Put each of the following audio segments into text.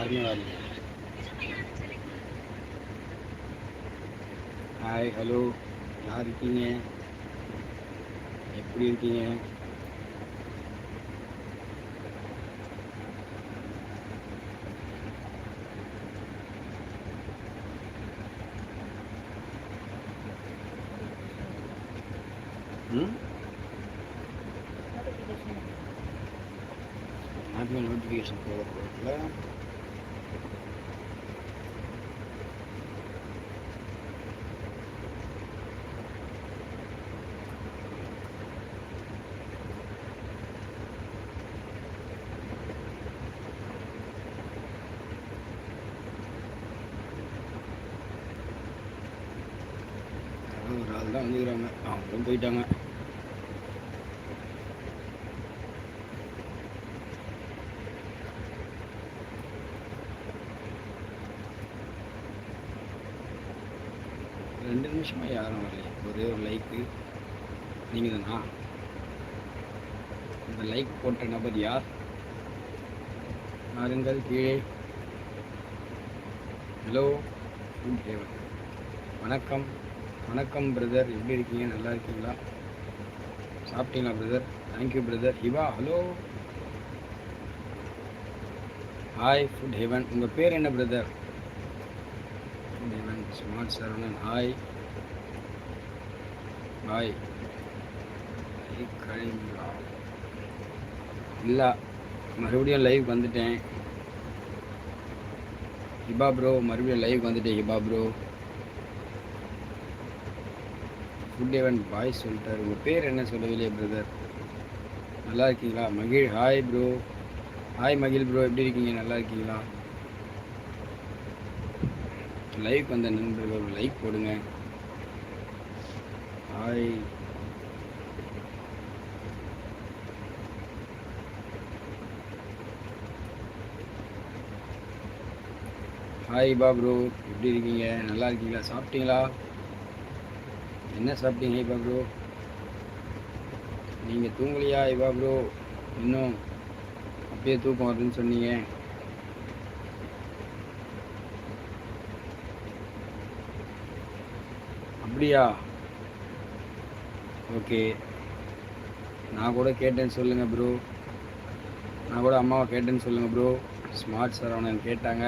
இன்னும் யாருமே வரல ஹாய் ஹலோ யார் இருக்கீங்க எப்படி இருக்கீங்க ம் ஆப்பிள் நோட்டிஃபிகேஷன் போட போகல யாரோ ஒரு ஆள் தான் வந்துக்கிறாங்க. அவங்களும் போயிட்டாங்க. ரெண்டு நிமிஷமாக யாரும் வரல. ஒரே ஒரு லைக்கு நீங்கள் தானா இந்த லைக் போட்ட நபர் யார்? பாருங்கள் கீழே. ஹலோ தேவன் வணக்கம். வணக்கம் பிரதர் எப்படி இருக்கீங்க? நல்லா இருக்கீங்களா? சாப்பிட்டீங்களா பிரதர் தேங்க்யூ பிரதர் இவா ஹலோ ஹாய் ஃபுட் ஹெவன் உங்கள் பேர் என்ன brother food heaven smart Saravanan hi hi இல்லை மறுபடியும் லைவ் வந்துட்டேன். ஹிபா ப்ரோ மறுபடியும் லைவ் வந்துட்டேன் ஹிபா ப்ரோ குட் ஈவன் பாய் சொல்லிட்டார். உங்கள் பேர் என்ன சொல்லவில்லையே பிரதர் நல்லா இருக்கீங்களா? மகிழ் ஹாய் ப்ரோ ஹாய் மகிழ் ப்ரோ எப்படி இருக்கீங்க? நல்லா இருக்கீங்களா? லைவ் வந்த நண்பர்கள் லைக் போடுங்க. ஹாய் ஹாய் பா ப்ரோ எப்படி இருக்கீங்க? நல்லா இருக்கீங்களா? சாப்பிட்டீங்களா? என்ன சாப்பிட்டீங்க ஐபா ப்ரோ நீங்கள் தூங்கலையா ஐபா ப்ரோ இன்னும் அப்படியே தூக்கம் வருதுன்னு சொன்னீங்க. அப்படியா? ஓகே. நான் கூட கேட்டேன்னு சொல்லுங்கள் ப்ரோ நான் கூட அம்மாவை கேட்டேன்னு சொல்லுங்கள் ப்ரோ ஸ்மார்ட் சரவணன் கேட்டாங்க.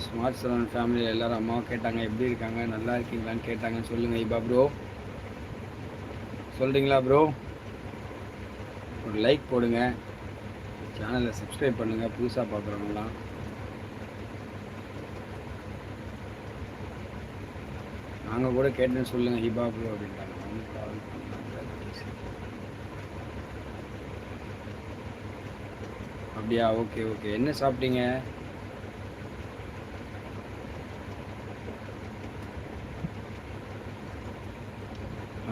ஸ்மார்ட் செவன் ஃபேமிலியில் எல்லாரும் அம்மாவும் கேட்டாங்க எப்படி இருக்காங்க நல்லா இருக்கீங்களான்னு கேட்டாங்கன்னு சொல்லுங்கள் ஐபா ப்ரோ சொல்கிறீங்களா ப்ரோ ஒரு லைக் போடுங்க. சேனலை சப்ஸ்கிரைப் பண்ணுங்கள் புதுசாக பார்க்குறவங்களாம் நாங்கள் கூட கேட்டேன்னு சொல்லுங்கள் ஹிபா ப்ரோ அப்படின்ட்டாங்க. அப்படியா? ஓகே ஓகே என்ன சாப்பிட்டீங்க?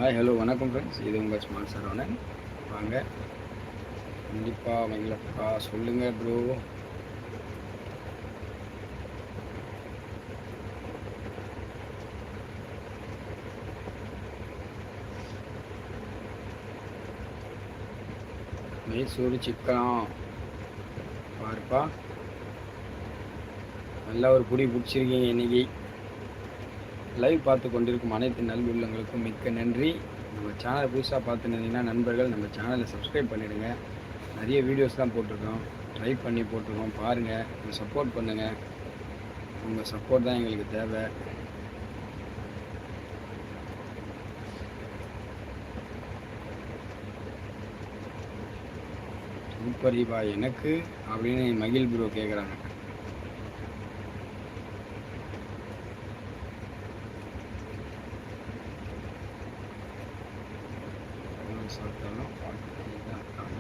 ஹாய் ஹலோ வணக்கம் ஃப்ரெண்ட்ஸ் இது உங்கள் ஸ்மால் சரவணன். வாங்க. கண்டிப்பாக மகிழப்பா சொல்லுங்கள் ப்ரோ மைசூர் சிக்கனம் பாருப்பா. நல்லா ஒரு புடி பிடிச்சிருக்கீங்க இன்னைக்கு. லைவ் பார்த்து கொண்டிருக்கும் அனைத்து நல்வுள்ளங்களுக்கும் மிக்க நன்றி. நம்ம சேனலை புதுசாக பார்த்துருந்தீங்கன்னா நண்பர்கள் நம்ம சேனலை சப்ஸ்கிரைப் பண்ணிவிடுங்க நிறைய வீடியோஸ் தான் போட்டிருக்கோம். ட்ரை பண்ணி போட்டிருக்கோம். பாருங்கள் கொஞ்சம் சப்போர்ட் பண்ணுங்கள் உங்கள் சப்போர்ட் தான் எங்களுக்கு தேவை. சூப்பர் எனக்கு அப்படின்னு மகிழ் ப்ரோ கேட்குறாங்க சாப்பிட்டாலும் பார்த்துட்டே தான் இருக்காங்க.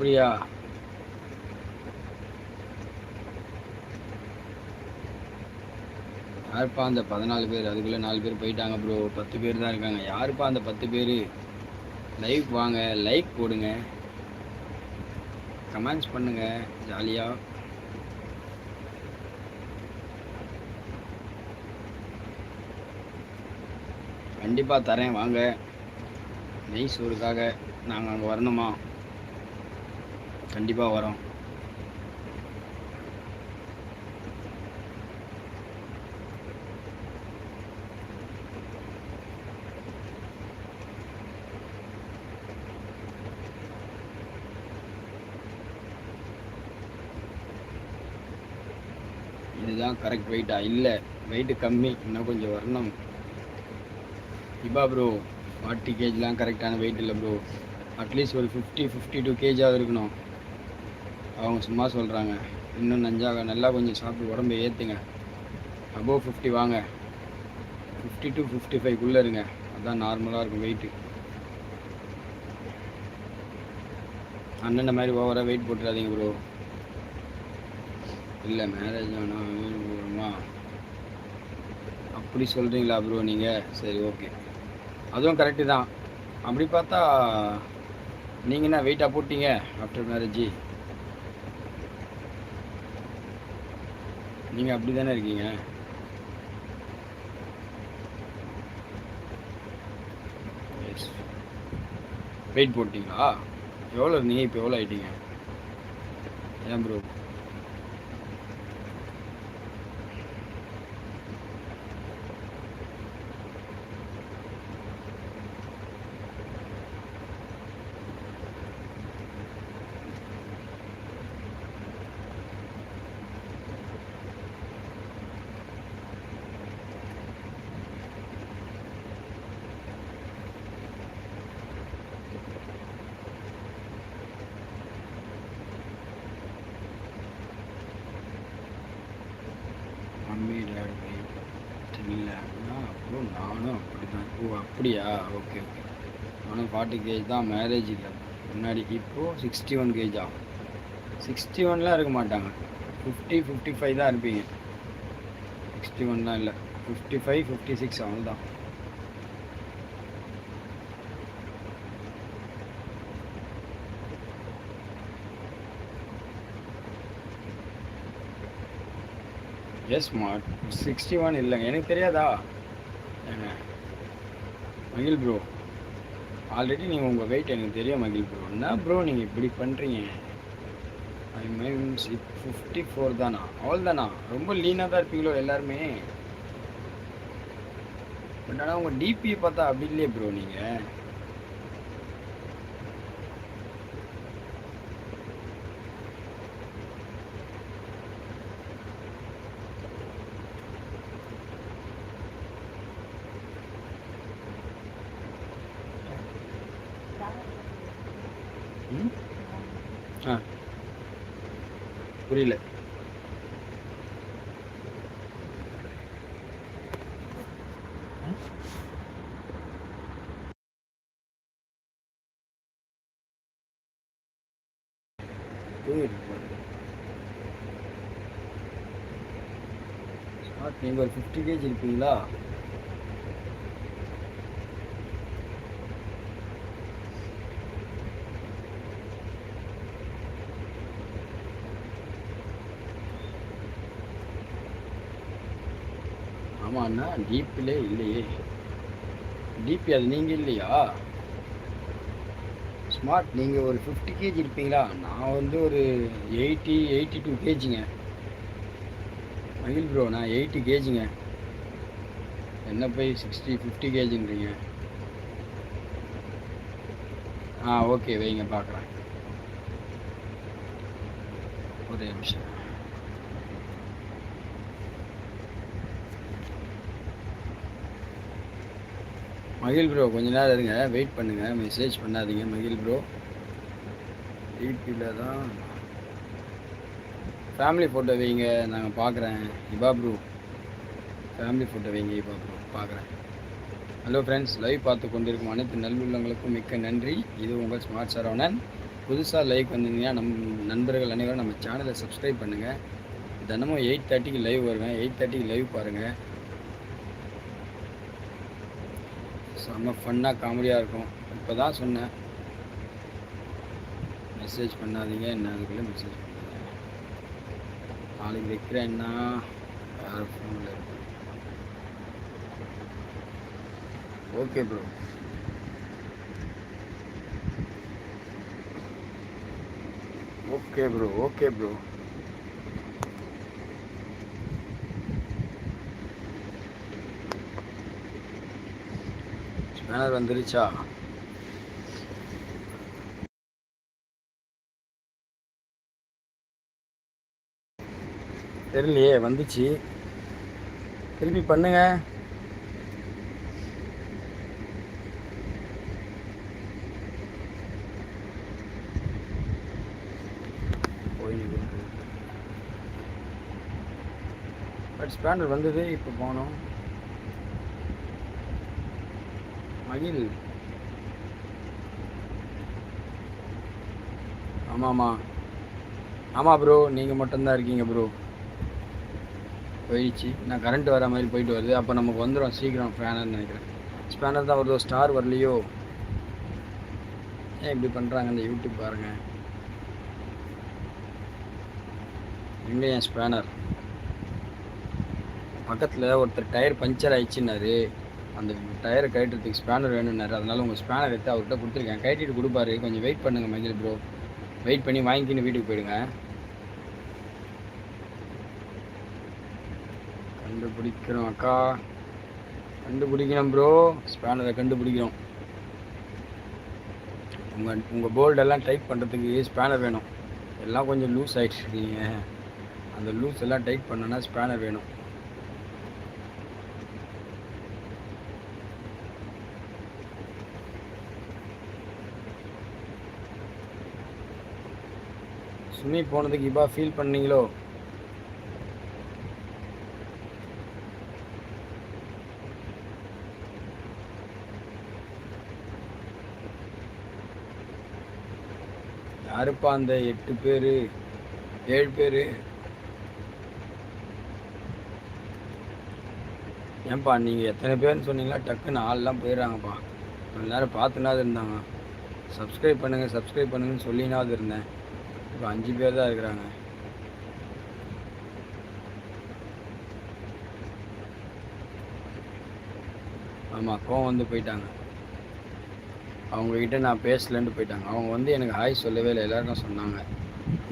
அப்படியா? யாருப்பா அந்த பதினாலு பேர்? அதுக்குள்ளே நாலு பேர் போயிட்டாங்க ப்ரோ பத்து பேர் தான் இருக்காங்க. யாருப்பா அந்த பத்து பேர்? லைவ் வாங்க. லைக் போடுங்க. கமெண்ட்ஸ் பண்ணுங்க. ஜாலியாக கண்டிப்பாக தரேன். வாங்க. நெய் சோறுக்காக நாங்கள் அங்கே வரணுமா? கண்டிப்பாக வரும். இதுதான் கரெக்ட் வெயிட்டா இல்லை வெயிட்டு கம்மி. இன்னும் கொஞ்சம் வரணும். இப்போ ப்ரோ ஃபார்ட்டி கேஜிலாம் கரெக்டான வெயிட் இல்லை ப்ரோ அட்லீஸ்ட் ஒரு ஃபிஃப்டி ஃபிஃப்டி டூ கேஜாவது இருக்கணும். அவங்க சும்மா சொல்கிறாங்க இன்னும் நஞ்சாக நல்லா கொஞ்சம் சாப்பிட்டு உடம்பை ஏற்றுங்க அபோவ் ஃபிஃப்டி வாங்க. ஃபிஃப்டி டு ஃபிஃப்டி ஃபைவ்க்குள்ளே இருங்க. அதுதான் நார்மலாக இருக்கும் வெயிட்டு அண்ணன் மாதிரி ஓவராக வெயிட் போட்டுறாதீங்க ப்ரோ இல்லை மேரேஜ் ஆனால் போகிறோமா அப்படி சொல்கிறீங்களா ப்ரோ நீங்கள் சரி ஓகே அதுவும் கரெக்டு தான். அப்படி பார்த்தா நீங்கள் என்ன வெயிட்டாக போட்டீங்க ஆஃப்டர் மேரேஜ் நீங்கள் அப்படி தானே இருக்கீங்க? வெயிட் போட்டிங்களா? எவ்வளோ இருந்தீங்க இப்போ எவ்வளோ ஆகிட்டீங்க ஏன் ப்ரோ மம்மி டேடி இல்லைன்னா அப்புறம் நானும் அப்படி தான் ஓ அப்படியா? Okay okay. அவனுக்கு ஃபார்ட்டி கேஜ் தான் மேரேஜ் இல்லை. முன்னாடி இப்போது சிக்ஸ்டி ஒன் கேஜ் ஆகும். சிக்ஸ்டி ஒன்லாம் இருக்க மாட்டாங்க. ஃபிஃப்டி ஃபிஃப்டி ஃபைவ் தான் இருப்பீங்க. சிக்ஸ்டி ஒன்லாம் இல்லை. ஃபிஃப்டி ஃபைவ் ஃபிஃப்டி சிக்ஸ் அவ்வளோதான் எஸ் மாட் சிக்ஸ்டி ஒன் இல்லைங்க. எனக்கு தெரியாதா? ஏங்க மகிழ் ப்ரோ ஆல்ரெடி நீங்கள் உங்கள் வெயிட் எனக்கு தெரியும் மகிழ் ப்ரோ என்ன ப்ரோ நீங்கள் இப்படி பண்ணுறீங்க ஐ மீன்ஸ் ஃபிஃப்டி ஃபோர் தானா? அவள் தானா? ரொம்ப லீனாக தான் இருப்பீங்களோ எல்லாருமே? பட் ஆனால் உங்கள் டிபி பார்த்தா அப்படி இல்லையே ப்ரோ நீங்கள் புரியல. நீங்கள் ஒரு ஃபிஃப்டி கேஜி இருப்பீங்களா ஆமாண்ணா டிபிலே இல்லையே. டிபி அது நீங்கள் இல்லையா? ஸ்மார்ட் நீங்கள் ஒரு ஃபிஃப்டி கேஜி இருப்பீங்களா? நான் வந்து ஒரு எயிட்டி எயிட்டி டூ கேஜிங்க மகிழ் ப்ரோ நான் எயிட்டி கேஜிங்க என்ன போய் சிக்ஸ்டி ஃபிஃப்டி கேஜின்றீங்க ஆ ஓகே வைங்க பார்க்குறேன் ஒரே நிமிஷம். மகிழ் ப்ரோ கொஞ்ச நேரம் இருங்க வெயிட் பண்ணுங்க மெசேஜ் பண்ணாதீங்க மகிழ் ப்ரோ டிபியில் தான் ஃபேமிலி ஃபோட்டோ வைங்க நாங்கள் பார்க்குறேன் இபா ப்ரோ ஃபேமிலி ஃபோட்டோ வைங்க இபா ப்ரோ பார்க்குறேன் ஹலோ ஃப்ரெண்ட்ஸ் லைவ் பார்த்து கொண்டிருக்கும் அனைத்து நல்லுள்ளங்களுக்கும் மிக்க நன்றி. இது உங்கள் ஸ்மார்ட் சரவணன் புதுசாக லைவ் வந்தீங்கன்னா நம் நண்பர்கள் அனைவரும் நம்ம சேனலை சப்ஸ்கிரைப் பண்ணுங்கள் தினமும் எயிட் தேர்ட்டிக்கு லைவ் வருவேன். எயிட் தேர்ட்டிக்கு லைவ் பாருங்கள் செம்ம ஃபன்னாக காமெடியாக இருக்கும். இப்போ தான் சொன்னேன். மெசேஜ் பண்ணாதீங்க. என்ன அதுக்குள்ளே மெசேஜ் பண்ணுங்க. நாளைக்கு வைக்கிறேன்னா யாரும் ஃபோனில் இருக்கு. Okay bro okay bro okay bro banner வந்துருச்சா? தெரியலையே வந்துச்சு. திருப்பி பண்ணுங்க. பட் ஸ்பேனர் வந்தது இப்போ போனோம் மகிழ். ஆமாம்மா. ஆமாம் ப்ரோ நீங்கள் மட்டும்தான் இருக்கீங்க ப்ரோ போயிடுச்சு. நான் கரண்ட் வர மாதிரி போயிட்டு வருது. அப்போ நமக்கு வந்துடும் சீக்கிரம் ஃபேனர்னு நினைக்கிறேன். ஸ்பேனர் தான் வருதோ? ஸ்டார் வரலையோ? ஏன் இப்படி பண்ணுறாங்க இந்த யூடியூப் பாருங்கள் எங்கே என் ஸ்பேனர் பக்கத்தில் ஒருத்தர் டயர் பஞ்சர் ஆயிடுச்சுன்னாரு. அந்த டயரை கழட்டுறதுக்கு ஸ்பேனர் வேணும்னாரு. அதனால உங்கள் ஸ்பேனர் எடுத்து அவர்கிட்ட கொடுத்துருக்கேன். கழட்டிட்டு கொடுப்பாரு. கொஞ்சம் வெயிட் பண்ணுங்கள் மஞ்சள் ப்ரோ வெயிட் பண்ணி வாங்கிக்கின்னு வீட்டுக்கு போயிடுங்க. கண்டுபிடிக்கிறோம் அக்கா. கண்டுபிடிக்கணும் ப்ரோ ஸ்பேனரை கண்டுபிடிக்கிறோம். உங்கள் உங்கள் போல்டெல்லாம் டைப் பண்ணுறதுக்கு ஸ்பேனர் வேணும். எல்லாம் கொஞ்சம் லூஸ் ஆகிட்டு இருக்கீங்க அந்த லூஸ் எல்லாம் டைட் பண்ணோன்னா ஸ்பேனர் வேணும். சுமி போனதுக்கு இப்போ ஃபீல் பண்ணீங்களோ? யாருப்பா அந்த எட்டு பேர்? ஏழு பேர்? ஏன்பா நீங்கள் எத்தனை பேர்னு சொன்னீங்களா? டக்குன்னு ஆள்லாம் போயிடுறாங்கப்பா. கொஞ்ச நேரம் பார்த்துனாது இருந்தாங்க. சப்ஸ்கிரைப் பண்ணுங்கள் சப்ஸ்கிரைப் பண்ணுங்கன்னு சொல்லினாவது இருந்தேன். இப்போ அஞ்சு பேர் தான் இருக்கிறாங்க. ஆமாம் கோவம் வந்து போயிட்டாங்க. அவங்கக்கிட்ட நான் பேசலன்ட்டு போயிட்டாங்க. அவங்க வந்து எனக்கு ஹாய் சொல்லவே இல்லை. எல்லாருக்கும் சொன்னாங்க.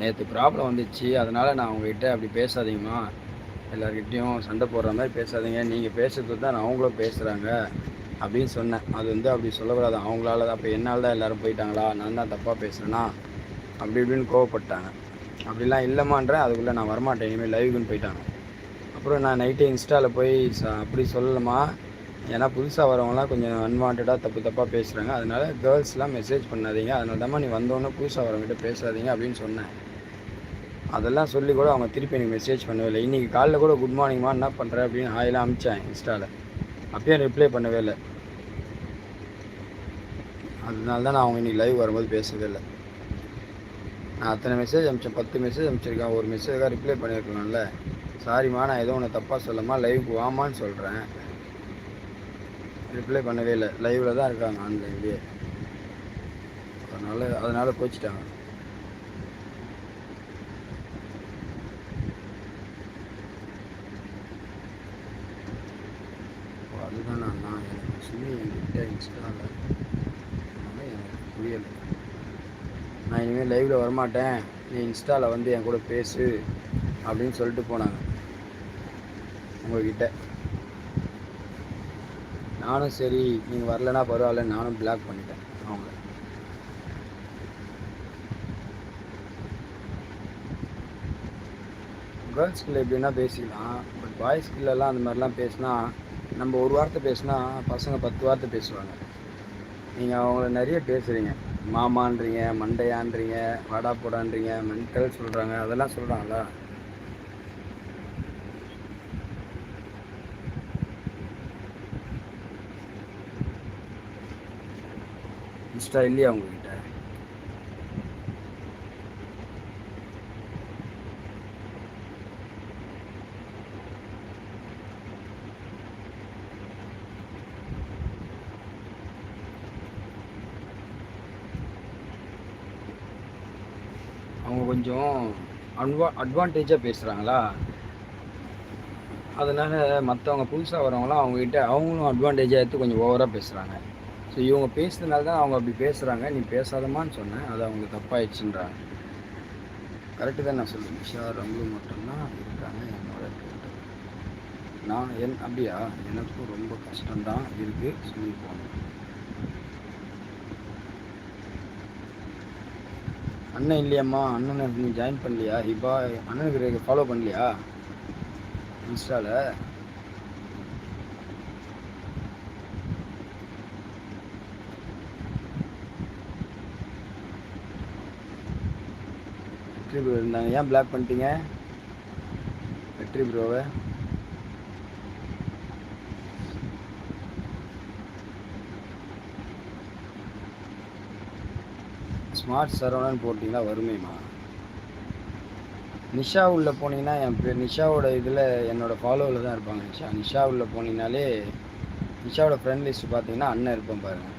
நேற்று ப்ராப்ளம் வந்துச்சு. அதனால் நான் அவங்ககிட்ட அப்படி பேசாதீங்கம்மா. எல்லாருக்கிட்டேயும் சண்டை போடுற மாதிரி பேசாதீங்க. நீங்கள் பேசுறது தான் அவங்களும் பேசுகிறாங்க அப்படின்னு சொன்னேன். அது வந்து அப்படி சொல்லக்கூடாது. அவங்களால தான் அப்போ என்னால் தான் எல்லோரும் போயிட்டாங்களா? நான் தான் தப்பாக பேசுகிறேன்னா அப்படி இப்படின்னு கோவப்பட்டாங்க. அப்படிலாம் இல்லைம்மான்றேன் அதுக்குள்ளே நான் வரமாட்டேன். இனிமேல் லைவுக்குன்னு போயிட்டாங்க. அப்புறம் நான் நைட்டே இன்ஸ்டாவில் போய் ச அப்படி சொல்லலாமா ஏன்னா புதுசாக வரவங்களாம் கொஞ்சம் அன்வான்டாக தப்பு தப்பாக பேசுகிறாங்க அதனால் கேர்ள்ஸ்லாம் மெசேஜ் பண்ணாதீங்க. அதனால தான் நீ வந்தோன்னே புதுசாக வரவங்ககிட்ட பேசாதீங்க அப்படின்னு சொன்னேன். அதெல்லாம் சொல்லி கூட அவங்க திருப்பி எனக்கு மெசேஜ் பண்ணவே இல்லை. இன்றைக்கி காலைல கூட குட் மார்னிங்மா என்ன பண்ணுற அப்படின்னு ஹாயெல்லாம் அமிச்சேன் இன்ஸ்டாவில் அப்பயும் ரிப்ளை பண்ணவே இல்லை. அதனால தான் நான் அவங்க இன்றைக்கி லைவ் வரும்போது பேசவே இல்லை. நான் அத்தனை மெசேஜ் அனுப்பிச்சேன். பத்து மெசேஜ் அனுப்பிச்சிருக்கேன் ஒரு மெசேஜாக ரிப்ளை பண்ணியிருக்கலாம்ல சாரிம்மா நான் எதுவும் ஒன்று தப்பாக சொல்லமா லைவுக்கு வாமான்னு சொல்கிறேன் ரிப்ளை பண்ணவே இல்லை. லைவில் தான் இருக்காங்க ஆன்லைன்லேயே அதனால் அதனால் கோச்சிட்டாங்க அதுதான் நான் நான் எனக்கு என்கிட்ட இன்ஸ்டாவில் அதனால எனக்கு புரியலை நான் இனிமேல் லைவில் வரமாட்டேன். நீ இன்ஸ்டாவில் வந்து என் கூட பேசு அப்படின்னு சொல்லிட்டு போனாங்க. உங்ககிட்ட. நானும் சரி நீங்கள் வரலனா பரவாயில்ல நானும் பிளாக் பண்ணிட்டேன் அவங்கள. கேர்ள்ஸ்குள்ளே எப்படின்னா பேசிக்கலாம். பட் பாய்ஸ் ஸ்கில்லெல்லாம் அந்த மாதிரிலாம் பேசினா நம்ம ஒரு வார்த்தை பேசினா பசங்க பத்து வார்த்தை பேசுவாங்க. நீங்கள் அவங்கள நிறைய பேசுகிறீங்க மாமான்றீங்க மண்டையான்றீங்க வாடா போடான்றீங்க மென்டல் சொல்கிறாங்க அதெல்லாம் சொல்கிறாங்களா இன்ஸ்டா இல்லையா உங்களுக்கு அவங்க கொஞ்சம் அன்வா அட்வான்டேஜாக பேசுகிறாங்களா அதனால் மற்றவங்க புதுசாக வரவங்களாம் அவங்ககிட்ட அவங்களும் அட்வான்டேஜாக எடுத்து கொஞ்சம் ஓவராக பேசுகிறாங்க ஸோ இவங்க பேசுனதுனால தான் அவங்க அப்படி பேசுகிறாங்க நீ பேசாதமான்னு சொன்னேன். அது அவங்க தப்பாயிடுச்சுன்றாங்க. கரெக்டு தான் நான் சொல்லுவேன் நிஷா அவங்களும் மட்டும்தான் இருக்காங்க என்னோட நான் என் அப்படியா? எனக்கும் ரொம்ப கஷ்டம்தான் இருக்குது சொல்லி போனேன் அண்ணன் இல்லையாம்மா அண்ணனை நீ ஜாயின் பண்ணலையா? ஹிபா அண்ணனுக்கு ஃபாலோ பண்ணலையா? இன்ஸ்டாவில் வெற்றி ப்ரோ இருந்தாங்க. ஏன் பிளாக் பண்ணிட்டீங்க? வெற்றி ப்ரோவை ஸ்மார்ட் சரவணன் போட்டிங்கன்னா வருமேம்மா. நிஷா உள்ள போனீங்கன்னா என் பேர் நிஷாவோட இதில் என்னோடய ஃபாலோவில் தான் இருப்பாங்க நிஷா. நிஷா உள்ள போனீங்கனாலே நிஷாவோட ஃப்ரெண்ட் லிஸ்ட் பார்த்தீங்கன்னா அண்ணன் இருப்பேன் பாருங்கள்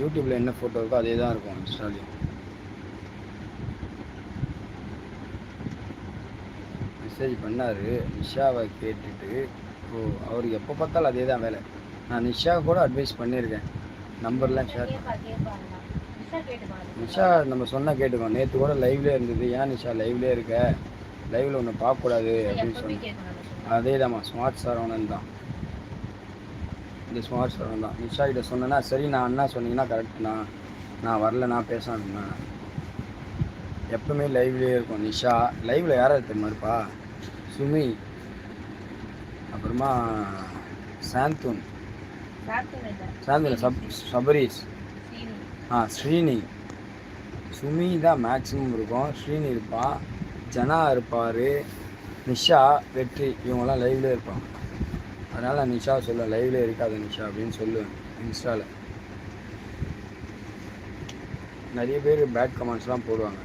யூடியூப்பில் என்ன ஃபோட்டோ இருக்கோ அதே தான் இருக்கும் இன்ஸ்டாலையும் மெசேஜ் பண்ணார். நிஷாவை கேட்டுட்டு ஓ அவருக்கு எப்போ பார்த்தாலும் அதே தான் வேலை. நான் நிஷா கூட அட்வைஸ் பண்ணியிருக்கேன். நம்பர்லாம் ஷேர் நிஷா நம்ம சொன்னால் கேட்டுக்கோ. நேற்று கூட லைவ்லேயே இருந்தது. ஏன் நிஷா லைவ்லேயே இருக்க? லைவில் ஒன்று பார்க்கக்கூடாது. அப்படின்னு சொன்னேன். அதே தான்மா ஸ்மார்ட் சரவணன் தான். இந்த ஸ்மார்ட் சரவணன் தான். நிஷா கிட்ட சொன்னேன்னா சரி நான் அண்ணா சொன்னீங்கன்னா கரெக்ட்ண்ணா நான் வரல நான் பேசணும்ண்ணா எப்பவுமே லைவ்லேயே இருக்கும். நிஷா லைவில் யாராவது தெரியுமா இருப்பா? சுமி அப்புறமா சாந்தூன். சாந்தூன் சப் சபரீஷ் ஆ ஸ்ரீனி. சுமி தான் மேக்ஸிமம் இருக்கும். ஸ்ரீனி இருப்பான் ஜனா இருப்பார். நிஷா வெற்றி. இவங்கெல்லாம் லைவ்ல இருப்பாங்க. அதனால் நான் நிஷா சொல்லுவேன் லைவ்ல இருக்காது நிஷா அப்படின்னு சொல்லுவேன் இன்ஸ்டாவில் நிறைய பேர் பேட் கமெண்ட்ஸ்லாம் போடுவாங்க.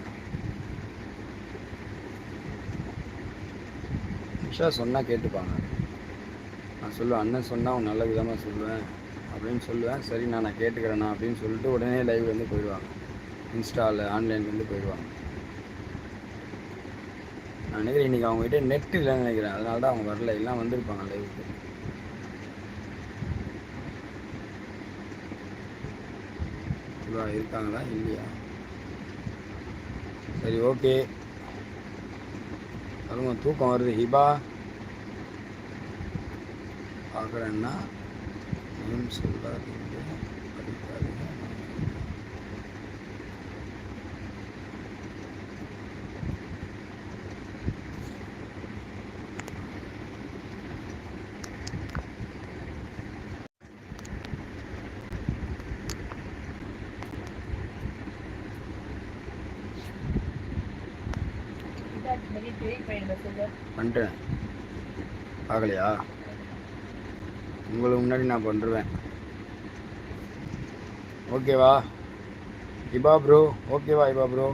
நிஷா சொன்னால் கேட்டுப்பாங்க. நான் சொல்லுவேன் அண்ணன் சொன்னால் அவன் நல்ல விதமாக சொல்லுவேன் அப்படின்னு சொல்லுவேன். சரி நான் நான் கேட்டுக்கிறேண்ணா அப்படின்னு சொல்லிட்டு உடனே லைவ் வந்து போயிடுவாங்க. இன்ஸ்டாவில் ஆன்லைன்லேருந்து போயிடுவாங்க. நான் நினைக்கிறேன் இன்றைக்கி அவங்ககிட்ட நெட் இல்லைன்னு நினைக்கிறேன். அதனால தான் அவங்க வரல. எல்லாம் வந்திருப்பாங்க லைவுக்கு இருக்காங்களா? இல்லையா? சரி ஓகே அதுவும் தூக்கம் வருது. ஹிபா. பார்க்குறேன்னா நேம் சொல்லாதீங்க படிக்காதீங்க வெளியே பெரிய பையன் பண்ணிட்டேன் பார்க்கலையா? உங்களுக்கு முன்னாடி நான் பண்ணுருவேன் ஓகேவா இபா ப்ரோ ஓகேவா இபா ப்ரோ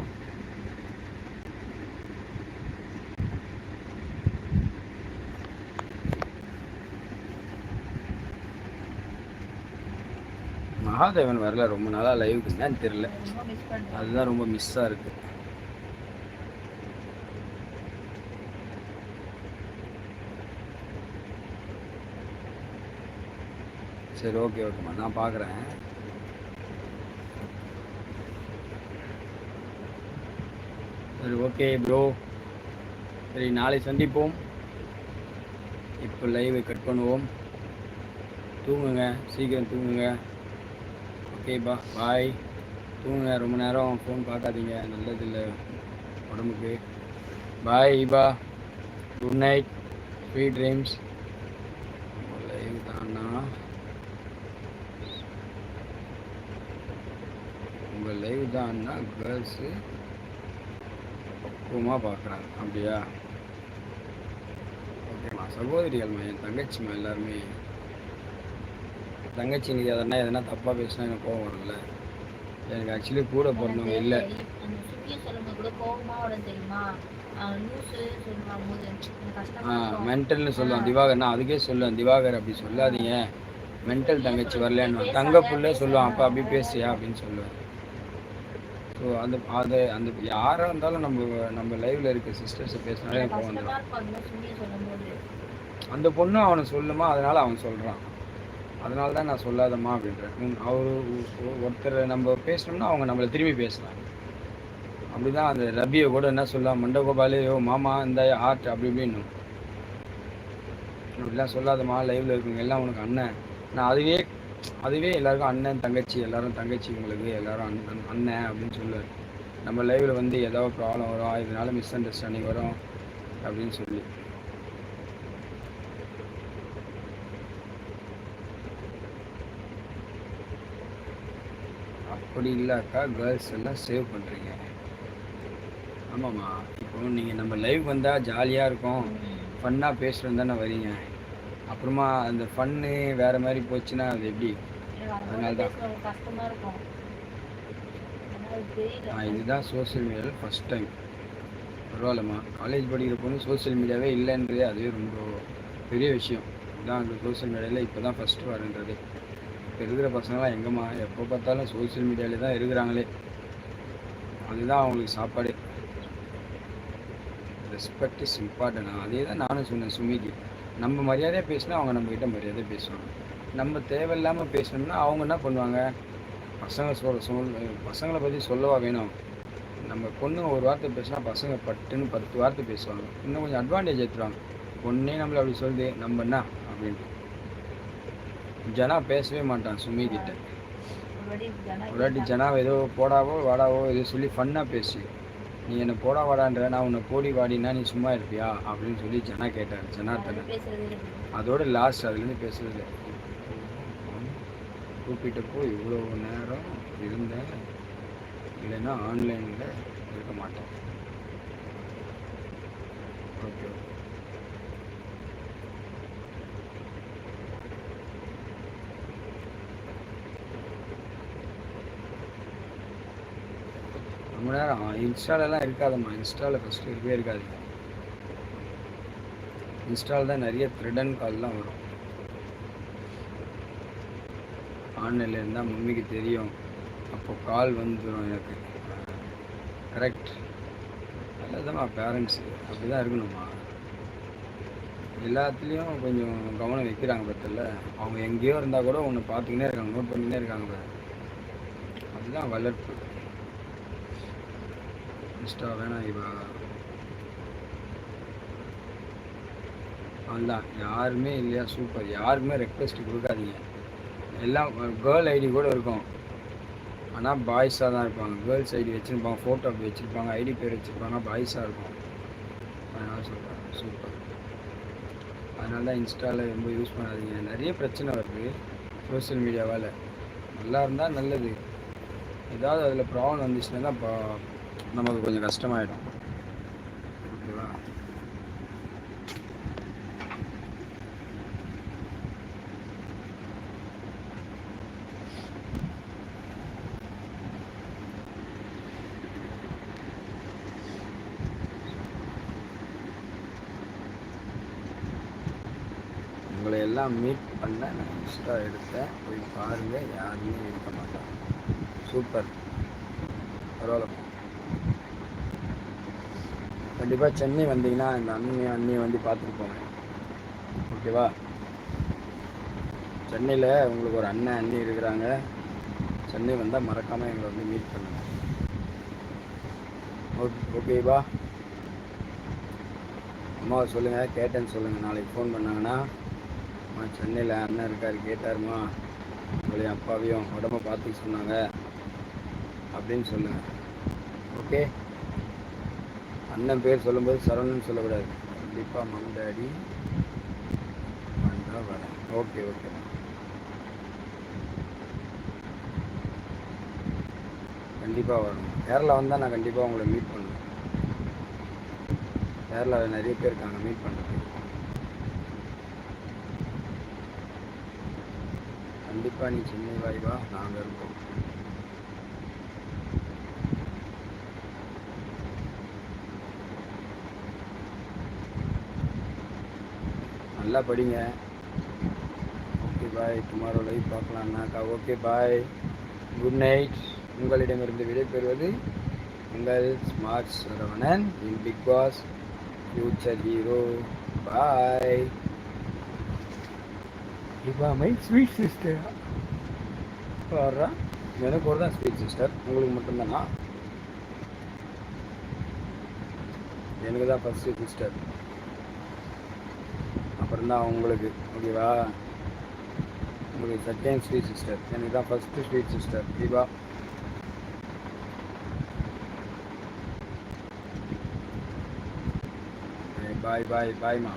மகாதேவன் வரல ரொம்ப நாளாக லைவுக்கு என்னன்னு தெரில அதுதான் ரொம்ப மிஸ்ஸாக இருக்குது சரி ஓகே ஓகேம்மா நான் பார்க்குறேன் சரி ஓகே ப்ரோ சரி நாளை சந்திப்போம். இப்போ லைவை கட் பண்ணுவோம். தூங்குங்க சீக்கிரம் தூங்குங்க. ஓகே பா. பாய் தூங்குங்க ரொம்ப நேரம் ஃபோன் பார்க்காதீங்க. நல்லதில்லை உடம்புக்கு. பாய் பா. Good night sweet dreams live தானா உங்கள் லைவ் தான்னா கேர்ள்ஸு பக்குவமாக பார்க்குறாங்க. அப்படியா? ஓகேம்மா சகோதரிகள்மா என் தங்கச்சிம்மா எல்லாருமே. தங்கச்சி இன்னைக்கு எதனா எதனா தப்பாக பேசினா எனக்கு கோவம் வரும்ல. எனக்கு ஆக்சுவலி கூட பிறந்தவங்க இல்லை. ஆ மென்டல்னு சொல்லுவான் திவாகர் நான் அதுக்கே சொல்லுவேன். திவாகர் அப்படி சொல்லாதீங்க. மென்டல் தங்கச்சி வரலன்னு தங்க புள்ளே சொல்லுவான். அப்போ அப்படி பேசியா அப்படின்னு சொல்லுவேன். ஸோ அந்த அது அந்த யாராக இருந்தாலும் நம்ம நம்ம லைவ்ல இருக்க சிஸ்டர்ஸை பேசினாலே கோவம் வந்துடும் இருக்கும் அந்த பொண்ணும் அவனை சொல்லுமா அதனால அவன் சொல்கிறான் அதனால தான் நான் சொல்லாதம்மா அப்படின்றேன் அவரு ஒருத்தர் நம்ம பேசணும்னா அவங்க நம்மளை திரும்பி பேசலாம். அப்படிதான் அந்த ரபியை கூட என்ன சொல்லலாம் மண்டகோபாலே யோ மாமா இந்த ஆர்ட் அப்படி இப்படின்னு அப்படிலாம் சொல்லாதம்மா லைவ்ல இருக்குங்க எல்லாம் உனக்கு அண்ணன். நான் அதுவே அதுவே எல்லாருக்கும் அண்ணன் தங்கச்சி எல்லாரும் தங்கச்சி உங்களுக்கு எல்லாரும் அண்ணன் அண்ணன் அப்படின்னு சொல்லுவார் நம்ம லைவில் வந்து ஏதோ ப்ராப்ளம் வரும் இதனால மிஸ் அண்டர்ஸ்டாண்டிங் வரும் அப்படின்னு சொல்லி. அப்படி இல்லாக்கா கேர்ள்ஸ் எல்லாம் சேவ் பண்ணுறீங்க ஆமாம்மா. இப்போ நீங்கள் நம்ம லைவ் வந்தால் ஜாலியாக இருக்கும். ஃபன்னாக பேசுகிறோம் தானே வரீங்க அப்புறமா அந்த ஃபன்னு வேறு மாதிரி போச்சுன்னா அது எப்படி? அதனால தான். இதுதான் சோஷியல் மீடியாவில் ஃபஸ்ட் டைம் பரவாயில்லம்மா. காலேஜ் படிக்கிற பொண்ணு சோஷியல் மீடியாவே இல்லைன்றதே அதுவே ரொம்ப பெரிய விஷயம். இதுதான் அந்த சோஷியல் மீடியாவில் இப்போ தான் ஃபஸ்ட்டு வரன்றது. இப்போ இருக்கிற பசங்களாம் எங்கம்மா? எப்போ பார்த்தாலும் சோஷியல் மீடியாவிலே தான் இருக்கிறாங்களே. அதுதான் அவங்களுக்கு சாப்பாடு. ரெஸ்பெக்ட் இஸ் இம்பார்ட்டன்ட் அதே தான் நானும் சொன்னேன் சுமிக்கு. நம்ம மரியாதையாக பேசினா அவங்க நம்மக்கிட்ட மரியாதையாக பேசுவாங்க. நம்ம தேவையில்லாமல் பேசினோம்னா அவங்க என்ன பண்ணுவாங்க? பசங்க சொல் சொல் பசங்களை பற்றி சொல்லவா வேணும்? நம்ம பொண்ணுங்க ஒரு வார்த்தை பேசினா பசங்க பட்டுன்னு பத்து வார்த்தை பேசுவாங்க. இன்னும் கொஞ்சம் அட்வான்டேஜ் எடுத்துருவாங்க பொண்ணே நம்மளை அப்படி சொல்லுது நம்ம என்ன? அப்படின்ட்டு. ஜனா பேசவே மாட்டான் சுமி கிட்ட. ஒரு வாட்டி ஜனா ஒரு வாட்டி ஜனா ஏதோ போடாவோ வாடாவோ ஏதோ சொல்லி ஃபன்னாக பேசி. நீ என்னை போடா வாடான்ற நான் உன்னை போடி வாடினா நீ சும்மா இருப்பியா? அப்படின்னு சொல்லி ஜனா கேட்டார் ஜனார்த்தனை. அதோட லாஸ்ட் அதுலேருந்து பேசுறது கூப்பிட்டப்போ இவ்வளோ நேரம் இருந்தேன் இல்லைன்னா ஆன்லைனில் இருக்க மாட்டேன். ஓகே மணி நேரம் இன்ஸ்டாலெல்லாம் இருக்காதம்மா. இன்ஸ்டாவில் ஃபஸ்ட்டு இருக்கவே இருக்காது. இன்ஸ்டால் தான் நிறைய த்ரெட் கால்லாம் வரும். ஆன்லைனில் இருந்தால் மம்மிக்கு தெரியும். அப்போ கால் வந்துடும் எனக்கு. கரெக்ட் நல்லதுமா பேரண்ட்ஸு அப்படி தான் இருக்கணுமா எல்லாத்துலேயும் கொஞ்சம் கவனம் வைக்கிறாங்க பத்தில். அவங்க எங்கேயோ இருந்தால் கூட ஒன்று பார்த்துக்கினே இருக்காங்க நோட் பண்ணினே இருக்காங்க. அதுதான் வளர்ப்பு. இன்ஸ்டா வேணாம் இவா அதுதான் யாருமே இல்லையா சூப்பர் யாருமே ரெக்வெஸ்ட் கொடுக்காதீங்க எல்லாம் கேர்ள் ஐடி கூட இருக்கும் ஆனால் பாய்ஸாக தான் இருப்பாங்க கேர்ள்ஸ் ஐடி வச்சுருப்பாங்க ஃபோட்டோ வச்சுருப்பாங்க ஐடி பேர் வச்சுருப்பாங்க பாய்ஸாக இருக்கும் அதனால் சொல்கிறேன் சூப்பர் அதனால தான் இன்ஸ்டாவில் ரொம்ப யூஸ் பண்ணாதீங்க நிறைய பிரச்சனை வருது சோஷியல் மீடியாவால் நல்லா இருந்தால் நல்லது ஏதாவது அதில் ப்ராப்ளம் வந்துச்சுன்னா தான் நமக்கு கொஞ்சம் கஷ்டமாயிடும். ஓகேவா? உங்களை எல்லாம் மீட் பண்ண நான் இன்ஸ்டா எடுத்தேன். போய் பாருங்கள் யாருமே இருக்க மாட்டாங்க. சூப்பர் பரவாயில்ல கண்டிப்பாக சென்னை வந்தீங்கன்னா இந்த அண்ணி அண்ணியை வந்து பார்த்துட்டு போங்க. ஓகேவா? சென்னையில் உங்களுக்கு ஒரு அண்ணன் அண்ணி இருக்கிறாங்க. சென்னை வந்தால் மறக்காமல் எங்களை வந்து மீட் பண்ணுங்க. ஓகே ஓகேவா? அம்மாவை சொல்லுங்கள் கேட்டேன்னு சொல்லுங்கள் நாளைக்கு ஃபோன் பண்ணாங்கன்னா அம்மா சென்னையில் அண்ணன் இருக்கார் கேட்டாருமா? உங்களுடைய அப்பாவையும் உடம்ப பார்த்துக்க சொன்னாங்க. அப்படின்னு சொல்லுங்கள் ஓகே? அண்ணன் பேர் சொல்லும்போது சரவணன் சொல்லக்கூடாது. கண்டிப்பாக மம் டேடி வந்தால் வரேன் ஓகே ஓகே கண்டிப்பாக வரணும் கேரளா வந்தால் நான் கண்டிப்பாக உங்களை மீட் பண்ணுவேன். கேரளாவில் நிறைய பேர் இருக்காங்க மீட் பண்ணுறது கண்டிப்பாக நீ சென்னை வாய்வா நாங்கள் இருக்கோம். நல்லா படிங்க. ஓகே பாய் டுமாரோ லைவ் பார்க்கலாம்னாக்கா ஓகே பாய் குட் நைட் உங்களிடமிருந்து விடைபெறுவது உங்கள் smart Saravanan in big boss future hero bye இப்போ மை ஸ்வீட் சிஸ்டர் வர்றா எனக்கு ஒரு தான் ஸ்வீட் சிஸ்டர் உங்களுக்கு மட்டும்தானா? எனக்கு தான் ஃபஸ்ட்டு சிஸ்டர் இருந்தால் உங்களுக்கு ஓகேவா? உங்களுக்கு செகண்ட் ஸ்வீட் சிஸ்டர் எனக்கு தான் first sweet sister Deepa bye bye பாய்மா